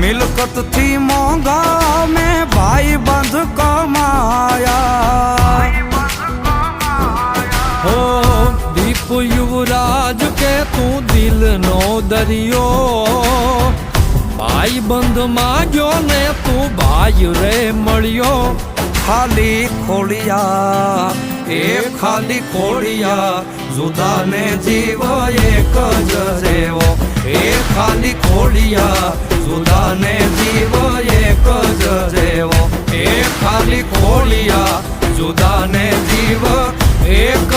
મિલકતથી મોંઘા મેં ભાઈ બંધ કમાયા. હો, દીપ યુવરાજ કે તું દિલનો દરિયો. ભાઈ બંધ માગ્યો ને તું ભાઈ રે મળ્યો. ખાલી ખોડિયા, એ ખાલી ખોડિયા. જુદા ને જીવ એક જ રેવો. એ ખાલી ખોડિયા જુદા ને જીવ એક જ જેવો. એ ખાલી ખોડિયા જુદા જીવ એક